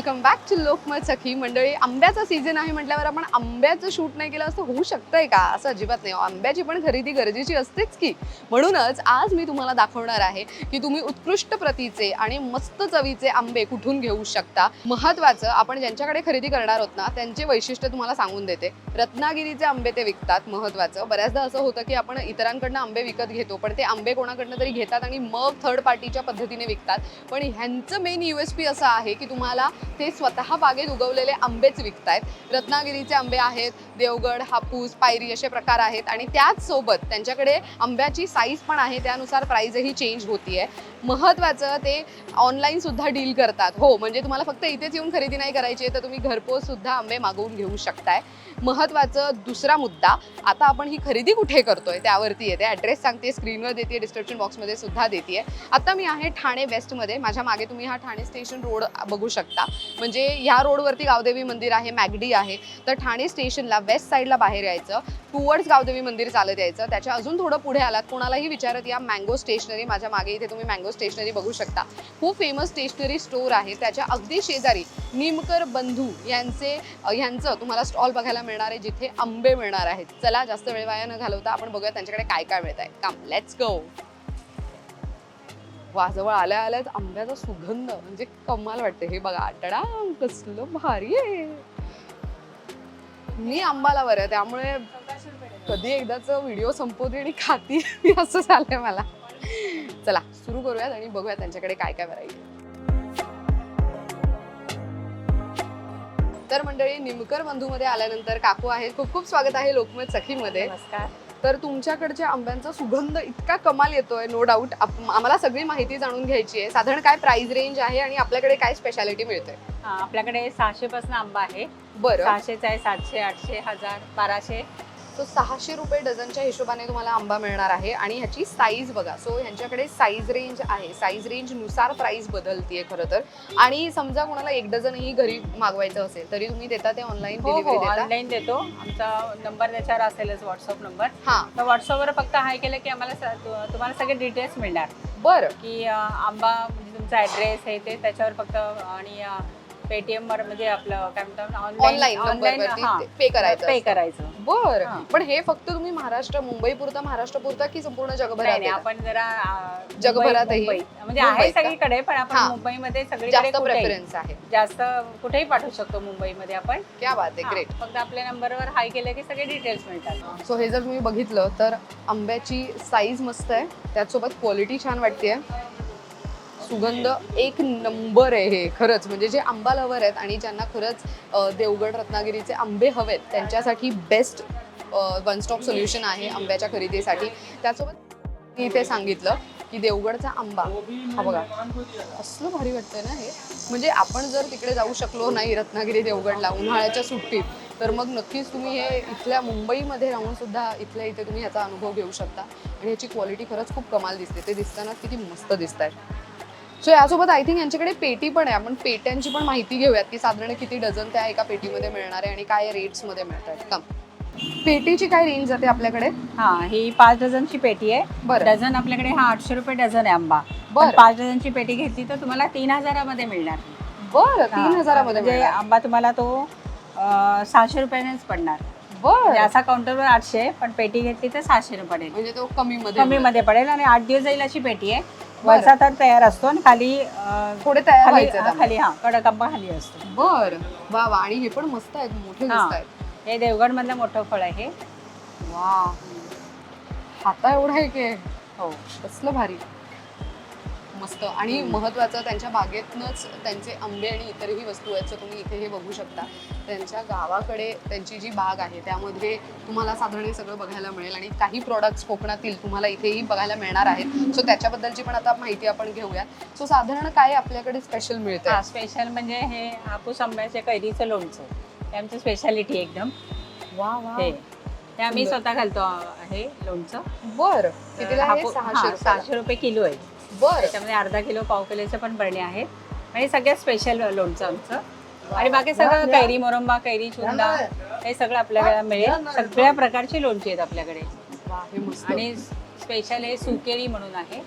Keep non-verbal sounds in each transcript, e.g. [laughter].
Welcome back to Lokmat Sakhi. मंडळी आंब्याचा season आहे म्हटल्यावर आपण आंब्याचं शूट नाही केलं असं होऊ शकतंय का? असं अजिबात नाही. आंब्याची पण खरेदी गरजेची असतेच की. म्हणूनच आज मी तुम्हाला दाखवणार आहे की तुम्ही उत्कृष्ट प्रतीचे आणि मस्त चवीचे आंबे कुठून घेऊ शकता. महत्वाचं आपण ज्यांच्याकडे खरेदी करणार आहोत ना त्यांचे वैशिष्ट्य तुम्हाला सांगून देते. रत्नागिरीचे आंबे ते विकतात महत्वाचं. बऱ्याचदा असं होतं की आपण इतरांकडनं आंबे विकत घेतो पण ते आंबे कोणाकडनं तरी घेतात आणि मग थर्ड पार्टीच्या पद्धतीने विकतात. पण ह्यांचं मेन यू एस पी असं आहे की तुम्हाला ते स्वतः बागेत उगवलेले आंबेच विकतायत. रत्नागिरीचे आंबे आहेत देवगड हापूस पायरी असे प्रकार आहेत आणि त्याचसोबत त्यांच्याकडे आंब्याची साईज पण आहे त्यानुसार प्राईजही चेंज होतीये. महत्वाचं ते ऑनलाईन सुद्धा डील करतात. हो म्हणजे तुम्हाला फक्त इथेच येऊन खरेदी नाही करायची आहे तर तुम्ही घरपोच सुद्धा आंबे मागवून घेऊ शकताय. महत्वाचं दुसरा मुद्दा आता आपण ही खरेदी कुठे करतोय? त्यावरती येते. ॲड्रेस सांगते स्क्रीनवर देते डिस्क्रिप्शन बॉक्समध्ये सुद्धा देते आता मी आहे ठाणे वेस्टमध्ये माझ्या मागे तुम्ही हा ठाणे स्टेशन रोड बघू शकता. म्हणजे ह्या रोडवरती गावदेवी मंदिर आहे मॅगडी आहे. तर ठाणे स्टेशनला वेस्ट साईडला बाहेर यायचं टुवर्ड्स गावदेवी मंदिर चालत यायचं. त्याच्या अजून थोडं पुढे आलात कोणालाही विचारत या मँगो स्टेशनरी माझ्या मागे इथे तुम्ही मँगो स्टेशनरी बघू शकता. खूप फेमस स्टेशनरी स्टोअर आहे. त्याच्या अगदी शेजारी निमकर बंधू यांचे यांचं तुम्हाला स्टॉल बघायला मिळणार आहे जिथे आंबे मिळणार आहेत. चला जास्त वेळ वाया न घालवता आपण बघूया त्यांच्याकडे काय काय मिळत आहे काम लेट्स गो वाजवळ आल्या आल्याच आंब्याचा सुगंध. म्हणजे कमाल वाटते हे बघा आटडा कसलं भारी आहे. मी आंबाला बरं त्यामुळे कधी एकदाच व्हिडिओ संपवते आणि खाती. [laughs] असं झालंय मला. चला सुरू करूयात आणि बघूयात त्यांच्याकडे काय काय व्हरायटी तर मंडळी निमकर बंधूमध्ये आल्यानंतर काकू आहेत. खूप खूप स्वागत आहे लोकमत सखीमध्ये. नमस्कार. तर तुमच्याकडच्या आंब्यांचा सुगंध इतका कमाल येतोय नो डाऊट आम्हाला सगळी माहिती जाणून घ्यायची आहे. साधारण काय प्राइस रेंज आहे आणि आपल्याकडे काय स्पेशालिटी मिळते हा, आपल्याकडे सहाशे पासून आंबा आहे. बरं. सहाशेचा आहे सातशे आठशे हजार बाराशे. सो सहाशे रुपये डझनच्या हिशोबाने तुम्हाला आंबा मिळणार आहे. आणि ह्याची साईज बघा. सो ह्यांच्याकडे साईज रेंज आहे. साईज रेंजनुसार प्राइस बदलतीये खरं तर. आणि समजा कोणाला एक डझनही घरी मागवायचं असेल तरी तुम्ही देता ते ऑनलाईन हो हो ऑनलाईन देतो. आमचा नंबर त्याच्यावर असेलच व्हॉट्सअप नंबर हा. तर व्हॉट्सअपवर फक्त हाय केलं की आम्हाला तुम्हाला सगळे डिटेल्स मिळणार. बरं. की आंबा म्हणजे तुमचा ॲड्रेस आहे ते त्याच्यावर फक्त आणि पेटीएम वर म्हणजे आपलं काय म्हणतात ऑनलाईन नंबरवरती पे करायचं पे. करायचं बर. पण हे फक्त तुम्ही महाराष्ट्र मुंबई पुरता महाराष्ट्र पुरता की संपूर्ण जगभरात? आपण जरा जगभरातही? म्हणजे आहे? सगळीकडे पण आपण. मुंबईमध्ये सगळीकडे प्रेफरन्स आहे जास्त कुठेही पाठवू शकतो मुंबईमध्ये आपण क्या बात आहे हा, ग्रेट फक्त आपल्या नंबरवर हाय केलं की सगळे डिटेल्स मिळतात सो हे जर तुम्ही बघितलं तर आंब्याची साईज मस्त आहे त्याचसोबत क्वालिटी छान वाटते सुगंध एक नंबर आहे हे खरंच. म्हणजे जे आंबा लवर आहेत आणि ज्यांना खरंच देवगड रत्नागिरीचे आंबे हवेत त्यांच्यासाठी बेस्ट वन स्टॉप सोल्युशन आहे आंब्याच्या खरेदीसाठी. त्यासोबत मी इथे सांगितलं की देवगडचा आंबा हा बघा असलं भारी वाटतंय ना हे. म्हणजे आपण जर तिकडे जाऊ शकलो नाही रत्नागिरी देवगडला उन्हाळ्याच्या सुट्टीत तर मग नक्कीच तुम्ही हे इथल्या मुंबईमध्ये राहून सुद्धा इथल्या इथे तुम्ही याचा अनुभव घेऊ शकता. आणि ह्याची क्वालिटी खरंच खूप कमाल दिसते. ते दिसताना किती मस्त दिसत आहे सो यासोबत आय थिंक यांच्याकडे पेटी पण आहे. आपण पेट्यांची पण माहिती घेऊयात की साधारण किती डझन त्या एका पेटीमध्ये मिळणार आहे आणि काय रेट्समध्ये मिळत आहेत कम पेटीची काय रेंज जाते आपल्याकडे? हा ही पाच डझनची पेटी आहे. बरं. डझन आपल्याकडे हा आठशे रुपये डझन आहे आंबा. पण बरं. पाच डझनची पेटी घेतली तर तुम्हाला तीन हजारामध्ये मिळणार. बरं तीन हजारामध्ये म्हणजे मिळणार. आंबा तुम्हाला तो अं, सहाशे रुपयानेच पडणार. बरं. म्हणजे असा काउंटरवर आठशे पण पेटी घेतली तर सहाशे रुपये पडेल. म्हणजे तो कमी मध्ये कमी मध्ये पडेल आणि आठ दिवस जाईल अशी पेटी आहे. वरचा तर तयार असतो आणि खाली अं, थोडे तयार खाली व्हायचे हा, खाली हा कडक आंबा खाली असतो. बर. वा वा. आणि हे पण मस्त आहेत मोठे हा. दिसत आहेत हे देवगड मधलं मोठं फळ आहे हे. वा. हाता एवढा आहे की. हो. कसलं भारी. मस्त. आणि महत्वाचं त्यांच्या बागेतनच त्यांचे आंबे आणि इतरही वस्तू आहेत सो तुम्ही इथे हे बघू शकता. त्यांच्या गावाकडे त्यांची जी बाग आहे त्यामध्ये तुम्हाला साधारण हे सगळं बघायला मिळेल आणि काही प्रॉडक्ट्स कोकणातील तुम्हाला इथेही बघायला मिळणार आहेत. सो त्याच्याबद्दलची पण आता माहिती आपण घेऊयात. सो साधारण काय आपल्याकडे स्पेशल मिळतं स्पेशल म्हणजे हे हापूस आंब्याच्या कैरीचं लोणचं. हे आमची स्पेशालिटी एकदम. वा वा. ते आम्ही. स्वतः घालतो हे लोणचं. बर. कितीला आहे? सहाशे. सहाशे रुपये किलो आहे. बर. त्याच्यामध्ये अर्धा किलो पाव किलोच्या पण बरण्या आहेत. आणि सगळ्यात स्पेशल लोणचं आमचं. आणि बाकी सगळं कैरी मोरंबा कैरी चुंदा हे सगळं आपल्याकडे मिळेल. सगळ्या प्रकारची लोणची आहेत आपल्याकडे. वा हे मस्त. आणि स्पेशल हे सुकेळी म्हणून आहे.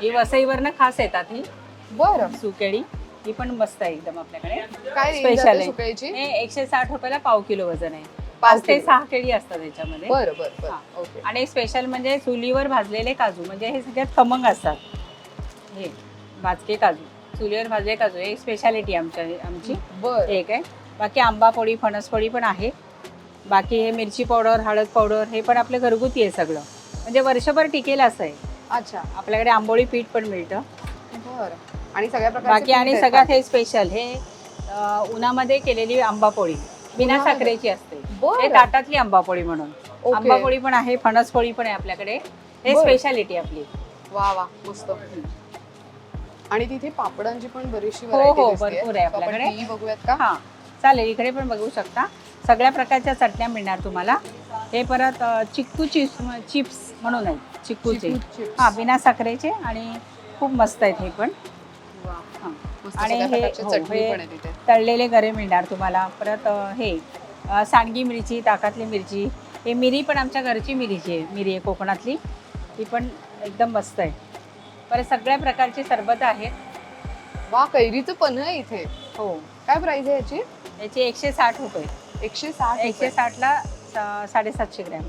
ही वसईवरनं खास येतात ही. बर. सुकेळी ही पण मस्त आहे एकदम आपल्याकडे. काय स्पेशल आहे. हे एकशे साठ रुपयाला पाव किलो वजन आहे. पाच ते किलो. सहा केळी असतात त्याच्यामध्ये बरं बरं हा. ओके. आणि स्पेशल म्हणजे चुलीवर भाजलेले काजू. म्हणजे हे सगळ्यात खमंग असतात. हे भाजके काजू. चुलीवर भाजले काजू. हे स्पेशालिटी आमच्या आमची. बरं. एक आहे. बाकी आंबा पोळी फणस पोळी पण आहे. बाकी हे मिरची पावडर हळद पावडर हे पण आपलं घरगुती आहे सगळं. म्हणजे वर्षभर टिकेल असं आहे. अच्छा. आपल्याकडे आंबोळी पीठ पण मिळतं. बरं. आणि सगळ्या प्रकारचे बाकी आणि आहेत सगळ्यात का? हे स्पेशल हे अं, उन्हामध्ये केलेली आंबा पोळी. बिना उन्हामध्ये? साखरेची असते. बरं. हे ताटातली आंबा पोळी म्हणून. ओके. आंबा पोळी पण आहे फणस पोळी पण आहे आपल्याकडे. हे बरं. स्पेशालिटी आपली. वा वा. मस्त. आणि तिथे पापडांची पण बरीचशी हो, variety हो, दिसतेय. भरपूर आहे आपण आपल्याकडे. ती बघूयात का हा चालेल इकडे पण बघू शकता सगळ्या प्रकारच्या चटण्या मिळणार तुम्हाला हे परत अं, चिक्कू चिप्स चिप्स म्हणून आहेत चिक्कूचे चिकू chips. हा बिना साखरेचे आणि खूप मस्त आहेत हे पण वा. हा. मस्त आणि सगळ्या हे- प्रकारची हो, चटणी हे- पण आहे तिथे तळलेले गरे मिळणार तुम्हाला परत अं, हे अं, सांडगी मिरची ताकातली मिरची हे मिरी पण आमच्या घरची मिरीची आहे मिरी आहे कोकणातली ती पण एकदम मस्त आहे परत सगळ्या प्रकारचे सरबत आहेत वा कैरीचं पण आहे इथे. हो. काय प्राइस आहे याची? याचे एकशे साठ रुपये. एकशे साठ एकशे साठला सा- साडेसातशे ग्रॅम.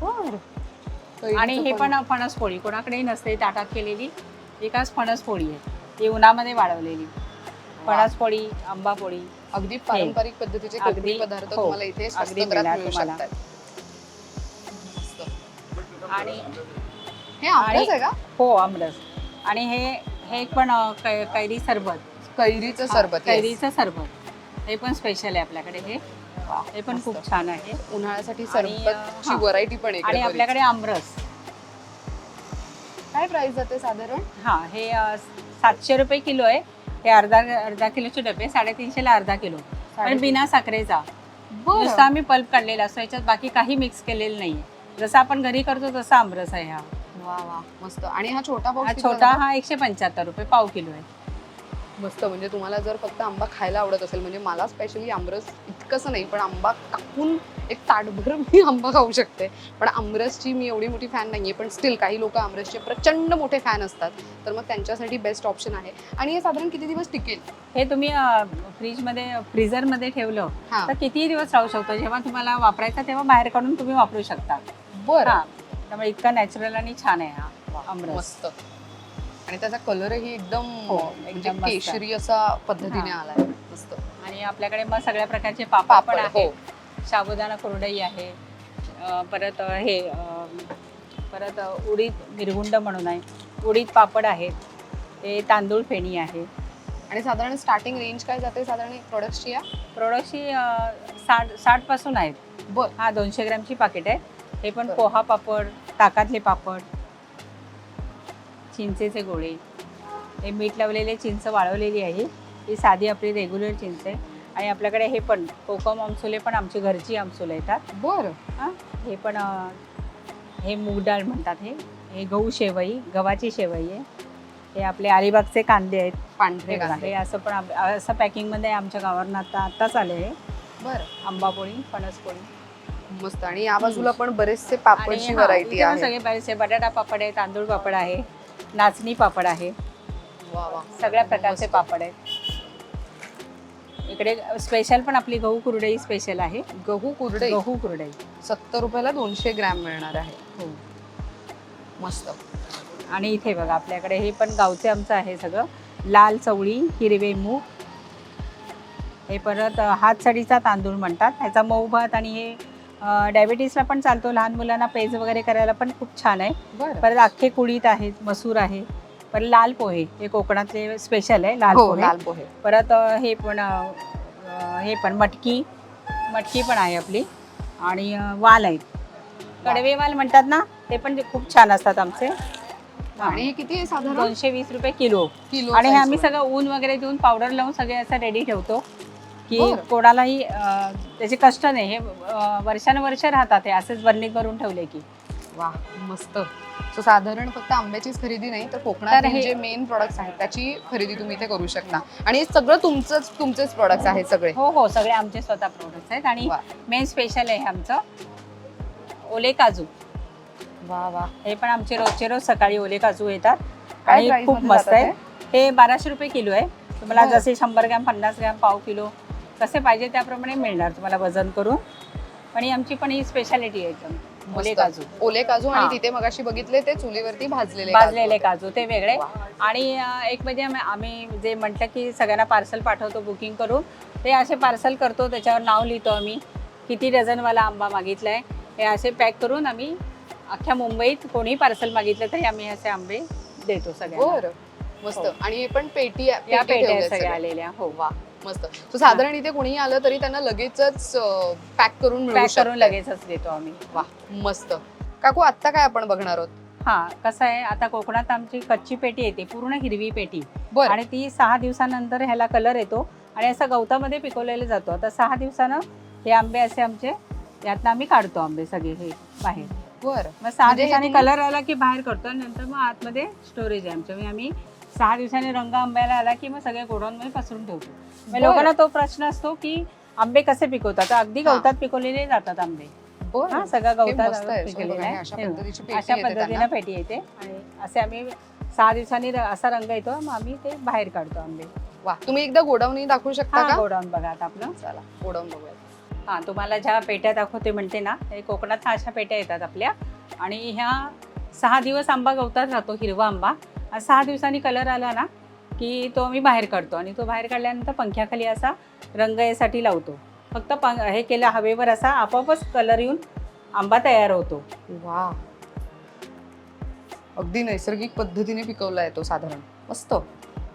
बर. आणि हे पण. फणस पोळी. कोणाकडेही नसते ताटात केलेली एकाच फणस पोळी आहे. ती उन्हामध्ये वाळवलेली. फणस पोळी आंबा पोळी. अगदी पारंपरिक पद्धतीचे कोकणी अगदी, पदार्थ हो. तुम्हाला इथे स्वस्त अगदी दरात मिळणार मिळू तुम्हाला. शकतात. मस्त. आणि हे आमरस आणि- आहे का? हो आमरस. आणि हे हे पण अं, कै- कैरी सरबत. कैरीचं सरबत yes. कैरीचं सरबत. हे पण स्पेशल आहे आपल्याकडे हे. वा, हे पण मस्त. खूप छान आहे. उन्हाळ्यासाठी आणि, सरबतची हा. व्हरायटी पण आहे आणि आपल्याकडे आमरस. काय प्राइस जाते साधारण? हा हे अं, सातशे रुपये किलो आहे. हे अर्धा अर्धा किलोचे डबे साडेतीनशेला अर्धा किलो. पण बिना साखरेचा. बरं. नुसतं आम्ही पल्प काढलेला असतो याच्यात बाकी काही मिक्स केलेलं नाहीये. जसं आपण घरी करतो तसा आमरस आहे हा. वा वा मस्त. आणि हा छोटा हा बॉक्स छोटा हा एकशे पंच्याहत्तर रुपये पाव किलो आहे. मस्त म्हणजे तुम्हाला जर फक्त आंबा खायला आवडत असेल म्हणजे मला स्पेशली आमरस इतकंसं नाही पण आंबा कापून एक ताटभर मी आंबा खाऊ शकते. पण आमरसची मी एवढी मोठी फॅन नाहीये पण स्टील काही लोक आमरसचे प्रचंड मोठे फॅन असतात. तर मग त्यांच्यासाठी बेस्ट ऑप्शन आहे. आणि हे साधारण किती दिवस टिकेल? हे तुम्ही फ्रीजमध्ये फ्रीझरमध्ये ठेवलं हा. तर कितीही दिवस राहू शकतो. जेव्हा तुम्हाला वापरायचा तेव्हा बाहेर काढून तुम्ही वापरू शकता. बरं. हा. त्यामुळे इतका नॅचरल आणि छान आहे हा. आमरस. मस्त. आणि त्याचा कलरही एकदम हो, म्हणजे एकदम मस्त. केशरी असा पद्धतीने हा. आलाय. मस्त. आणि आपल्याकडे मग सगळ्या प्रकारचे पापड पण हो. आहे साबुदाणा कुरडई आहे. अं, परत अं, हे अं, परत अं, उडीद मिरगुंड म्हणून आहे. उडीद पापड आहेत. ते तांदूळ फेणी आहे. आणि साधारण स्टार्टिंग रेंज काय जाते? साधारण प्रोडक्टची या? साठ साठपासून आहेत. बर. हा दोनशे ग्रॅमची पाकिट आहे. हे पण बरं. पोहा पापड ताकातले पापड चिंचेचे गोळे. हे मीठ लावलेले चिंच वाळवलेली आहे. ही साधी आपली रेग्युलर चिंच आहे. आणि आपल्याकडे हे पण कोकम आमसुले पण आमची घरची आमसुले येतात. बर. हां हे पण हे मूग डाळ म्हणतात हे. हे गहू शेवई गव्हाची शेवई आहे. हे आपले अलिबागचे कांदे आहेत. पांढरे हे कांदे. असं पण असं पॅकिंगमध्ये आमच्या गावावरनं आता आत्ताच आले आहे. बर. आंबापोळी फणसपोळी मस्त. आणि या बाजूला पण बरेचसे पापडची व्हरायटी आहे सगळे बरेचसे बटाटा पापड आहे तांदूळ पापड आहे नाचणी पापड आहे. सगळ्या प्रकारचे. पापड आहेत. इकडे स्पेशल पण आपली गहू कुरडई स्पेशल आहे. गहू कुरडई? गहू कुरडई. सत्तर रुपयाला दोनशे ग्रॅम मिळणार आहे. हो. मस्त. आणि इथे बघा आपल्याकडे हे पण गावचे आमचं आहे सगळं. लाल चवळी हिरवे मूग. हे परत हातसडीचा तांदूळ म्हणतात. ह्याचा मऊ भात आणि हे डायबिटीसला पण चालतो. लहान मुलांना पेज वगैरे करायला पण खूप छान आहे. परत अख्खे कुळीत आहेत मसूर आहे परत लाल पोहे हे कोकणातले स्पेशल आहे लाल हो पोहे. लाल पोहे. परत हे पण हे पण मटकी मटकी पण आहे आपली. आणि वाल आहेत कडवे वाल म्हणतात ना ते पण खूप छान असतात आमचे. आणि किती साधारण? दोनशे वीस रुपये किलो. किलो आणि हे आम्ही. सगळं ऊन वगैरे देऊन पावडर लावून सगळे असं रेडी ठेवतो. की. कोणालाही अ, त्याचे कष्ट नाही. हे अ, वर्षानुवर्ष राहतात हे. असेच बर्नीत भरून ठेवले की. वा मस्त. सो साधारण फक्त आंब्याचीच खरेदी नाही तर कोकणातील हे- जे मेन प्रोडक्ट्स आहेत त्याची खरेदी तुम्ही इथे करू शकता. आणि हे सगळं तुमचंच तुमचेच प्रोडक्ट्स आहेत सगळे. हो हो. सगळे आमचे स्वतः प्रोडक्ट्स आहेत. आणि वा. मेन स्पेशल आहे आमचं. ओले काजू. वा वा. हे पण आमचे रोजचे रोज सकाळी ओले काजू येतात. काय आणि price खूप मध्ये मस्त जातात आहे हे बाराशे रुपये किलो आहे. तुम्हाला बरं. जसे शंभर ग्रॅम पन्नास ग्रॅम पाव किलो कसे पाहिजे त्याप्रमाणे मिळणार तुम्हाला वजन करून आणि आमची पण ही स्पेशालिटी आहे एकदम ओले. काजू ओले काजू आणि. तिथे मगाशी बघितले ते चुलीवरती भाजलेले भाजलेले. काजू ते वेगळे. आणि एक म्हणजे आम्ही- जे म्हटलं की सगळ्यांना पार्सल पाठवतो बुकिंग करून ते असे पार्सल करतो त्याच्यावर नाव लिहितो आम्ही किती डझनवाला आंबा मागितलाय हे असे पॅक करून आम्ही अख्ख्या मुंबईत कोणी पार्सल मागितलं तरी आम्ही असे आंबे देतो सगळ्यांना बरं मस्त हो. आणि हे पण पेटी या पेटी पेट्या सगळ्या सगळ्या. आलेल्या हो वा मस्त. So साधारण इथे कोणीही आलं तरी त्यांना लगेचच पॅक करून मिळू पॅक करून. लगेचच देतो आम्ही. वा मस्त. काकू आता काय आपण बघणार आहोत? हा कसं आहे आता कोकणात आमची कच्ची पेटी येते पूर्ण हिरवी पेटी. बरं. आणि ती सहा दिवसानंतर ह्याला कलर येतो आणि असं गवतामध्ये पिकवलेलं जातो. आता सहा दिवसानं हे आंबे असे आमचे यातनं आम्ही काढतो आंबे सगळे हे बाहेर. बरं. मग सहा म्हणजे हे दिवसांनी तुम्ही- कलर आला की बाहेर करतो आणि नंतर मग आतमध्ये स्टोरेज आहे आमच्या म्हणजे आम्ही सहा दिवसांनी रंग आंब्याला आला की मग सगळ्या गोडाऊनमध्ये पसरून ठेवतो. मग बरं. लोकांना तो प्रश्न असतो की आंबे कसे पिकवतात? अगदी. गवतात पिकवलेले जातात आंबे. हा सगळं गवतात आहे अशा हे. पद्धतीनं. पेटी येते. आणि असे आम्ही सहा दिवसांनी असा रंग येतो मग आम्ही ते बाहेर काढतो आंबे. वा तुम्ही एकदा गोडाऊन दाखवू शकता का? गोडाऊन बघा आता आपलं. चला गोडाऊन बघूया. हा तुम्हाला ज्या पेट्या दाखवते म्हणते ना कोकणात अशा पेट्या येतात आपल्या. आणि ह्या सहा दिवस आंबा गवतात राहतो हिरवा आंबा. सहा दिवसांनी कलर आला ना की तो आम्ही बाहेर काढतो आणि तो बाहेर काढल्यानंतर पंख्याखाली असा रंग यासाठी लावतो. फक्त पंख हे केलं हवेवर असा आपोआपच कलर येऊन आंबा तयार होतो. वा अगदी नैसर्गिक पद्धतीने पिकवला आहे तो साधारण. मस्त.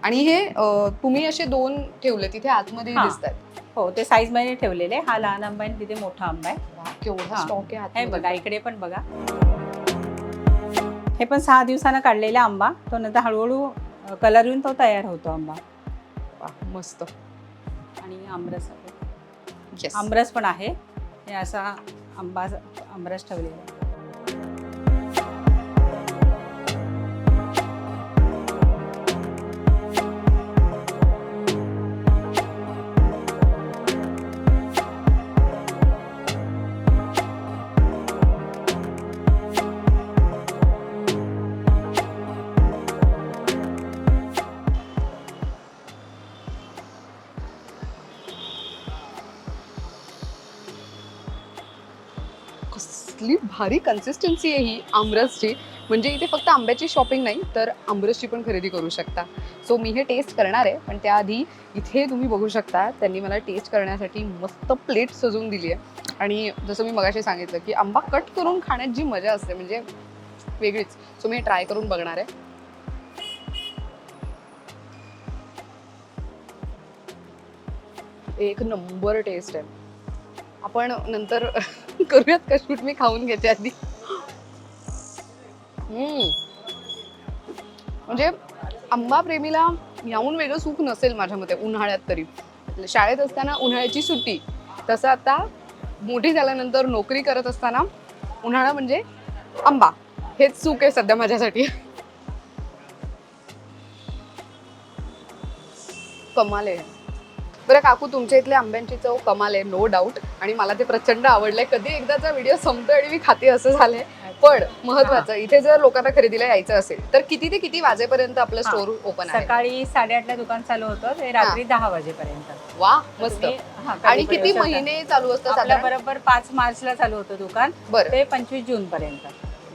आणि हे अं, तुम्ही असे दोन ठेवले तिथे आतमध्ये हा. दिसत आहेत हो ते साईजमध्ये ठेवलेले. हा लहान आंबा आहे आणि तिथे मोठा आंबा आहे. केवढा हा. स्टॉक आहे हे आतमध्ये. बघा इकडे पण बघा. हे पण सहा दिवसानं काढलेला आंबा. तो नंतर हळूहळू कलर येऊन तो तयार होतो आंबा. वा, मस्त. आणि आमरस. आमरस पण आहे. हे असा आंबा आमरस ठेवलेला कसली भारी कन्सिस्टन्सी आहे ही आमरसची. म्हणजे इथे फक्त आंब्याची शॉपिंग नाही तर आमरसची पण खरेदी करू शकता. सो मी हे टेस्ट करणार आहे पण त्याआधी इथे तुम्ही बघू शकता त्यांनी मला टेस्ट करण्यासाठी मस्त प्लेट सजवून दिली आहे. आणि जसं मी मगाशी सांगितलं की आंबा कट करून खाण्यात जी मजा असते म्हणजे वेगळीच. सो मी हे ट्राय करून बघणार आहे. एक नंबर टेस्ट आहे. आपण नंतर [laughs] करूयात का शूट? मी खाऊन घेते आधी. म्हणजे आंबा प्रेमीला याहून वेगळं सुख नसेल माझ्या मते उन्हाळ्यात तरी. शाळेत असताना उन्हाळ्याची सुट्टी. तसं आता मोठी झाल्यानंतर नोकरी करत असताना उन्हाळा म्हणजे आंबा. हेच सुख आहे सध्या माझ्यासाठी. कमाल आहे. बरं काकू तुमच्या इथल्या आंब्यांची चव कमाल आहे नो डाऊट आणि मला ते प्रचंड आवडलंय. कधी एकदाचा व्हिडिओ संपतोय आणि मी खाते असं झालंय पण महत्वाचं इथे जर लोकांना खरेदीला यायचं असेल तर किती ते किती वाजेपर्यंत आपलं. स्टोर ओपन आहे? सकाळी साडेआठला दुकान चालू होतं ते रात्री दहा वाजेपर्यंत. वा मस्त. आणि किती. महिने चालू असतं आपलं साधारण? बरोबर पाच मार्चला चालू होतं दुकान बरं. ते पंचवीस जून पर्यंत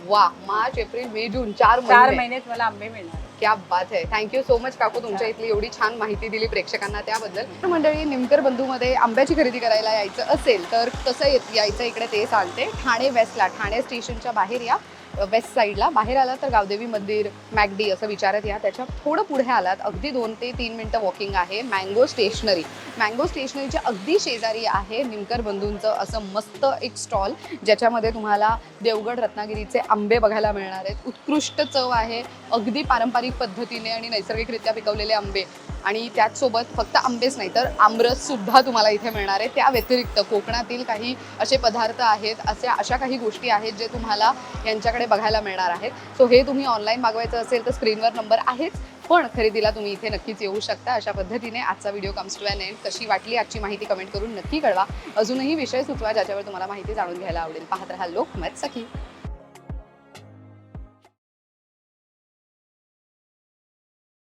वा मार्च एप्रिल मे जून चार चार महिने. महिन्यात मला आंबे मिळणार. क्या बात आहे थँक्यू सो मच काकू. तुमच्या इथली एवढी छान माहिती दिली प्रेक्षकांना त्याबद्दल. तर मंडळी निमकर बंधूमध्ये आंब्याची खरेदी करायला यायचं असेल तर कसं यायचं इकडे ते सांगते ठाणे वेस्टला ठाणे स्टेशनच्या बाहेर या. वेस्ट साईडला बाहेर आलात तर गावदेवी मंदिर मॅगडी असं विचारत या. त्याच्या थोडं पुढे आलात अगदी दोन ते तीन मिनटं वॉकिंग आहे मँगो स्टेशनरी मँगो स्टेशनरीच्या अगदी शेजारी आहे निमकर बंधूंचं असं मस्त एक स्टॉल ज्याच्यामध्ये तुम्हाला देवगड रत्नागिरीचे आंबे बघायला मिळणार आहेत. उत्कृष्ट चव आहे अगदी पारंपरिक पद्धतीने आणि नैसर्गिकरित्या पिकवलेले आंबे. आणि त्याचसोबत फक्त आंबेच नाही तर आमरससुद्धा तुम्हाला इथे मिळणार आहे. त्या व्यतिरिक्त कोकणातील काही असे पदार्थ आहेत असे अशा काही गोष्टी आहेत जे तुम्हाला यांच्याकडे बघायला मिळणार आहेत. सो हे तुम्ही ऑनलाईन मागवायचं असेल तर स्क्रीनवर नंबर आहेच. पण खरेदीला तुम्ही इथे नक्कीच येऊ शकता. अशा पद्धतीने आजचा व्हिडिओ कम्स टू एंड कशी वाटली आजची माहिती कमेंट करून नक्की कळवा. अजूनही विषय सुचवा ज्याच्यावर तुम्हाला माहिती जाणून घ्यायला आवडेल. पाहत राहा लोकमत सखी.